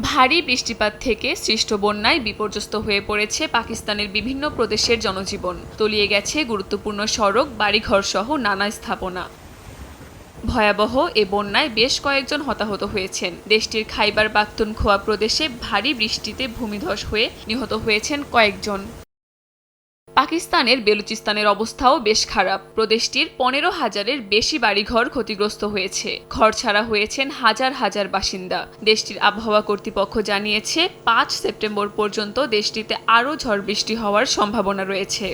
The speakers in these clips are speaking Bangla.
ভারী বৃষ্টিপাত থেকে সৃষ্ট বন্যায় বিপর্যস্ত হয়ে পড়েছে পাকিস্তানের বিভিন্ন প্রদেশের জনজীবন। তলিয়ে গেছে গুরুত্বপূর্ণ সড়ক, বাড়িঘর সহ নানা স্থাপনা। ভয়াবহ এ বন্যায় বেশ কয়েকজন হতাহত হয়েছেন। দেশটির খাইবার পাখতুনখোয়া প্রদেশে ভারী বৃষ্টিতে ভূমিধস হয়ে নিহত হয়েছেন কয়েকজন। পাকিস্তানের বেলুচিস্তানের অবস্থাও বেশ খারাপ। প্রদেশটির পনেরো হাজারের বেশি বাড়িঘর ক্ষতিগ্রস্ত হয়েছে। ঘর ছাড়া হয়েছেন হাজার হাজার বাসিন্দা। দেশটির আবহাওয়া কর্তৃপক্ষ জানিয়েছে, পাঁচ সেপ্টেম্বর পর্যন্ত দেশটিতে আরও ঝড় বৃষ্টি হওয়ার সম্ভাবনা রয়েছে।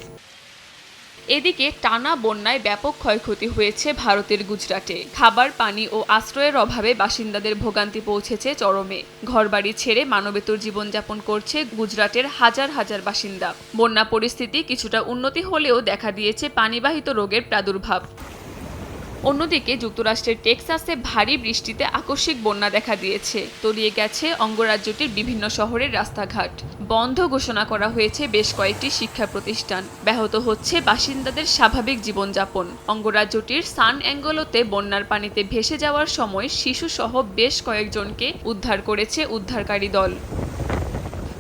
এদিকে টানা বন্যায় ব্যাপক ক্ষয়ক্ষতি হয়েছে ভারতের গুজরাটে। খাবার, পানি ও আশ্রয়ের অভাবে বাসিন্দাদের ভোগান্তি পৌঁছেছে চরমে। ঘরবাড়ি ছেড়ে মানবেতর জীবনযাপন করছে গুজরাটের হাজার হাজার বাসিন্দা। বন্যা পরিস্থিতি কিছুটা উন্নতি হলেও দেখা দিয়েছে পানিবাহিত রোগের প্রাদুর্ভাব। অন্যদিকে যুক্তরাষ্ট্রের টেক্সাসে ভারী বৃষ্টিতে আকস্মিক বন্যা দেখা দিয়েছে। তলিয়ে গেছে অঙ্গরাজ্যটির বিভিন্ন শহরের রাস্তাঘাট। বন্ধ ঘোষণা করা হয়েছে বেশ কয়েকটি শিক্ষা প্রতিষ্ঠান। ব্যাহত হচ্ছে বাসিন্দাদের স্বাভাবিক জীবনযাপন। অঙ্গরাজ্যটির সান অ্যাঙ্গলোতে বন্যার পানিতে ভেসে যাওয়ার সময় শিশুসহ বেশ কয়েকজনকে উদ্ধার করেছে উদ্ধারকারী দল।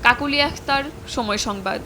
কাকুলি আখতার সময় সংবাদ।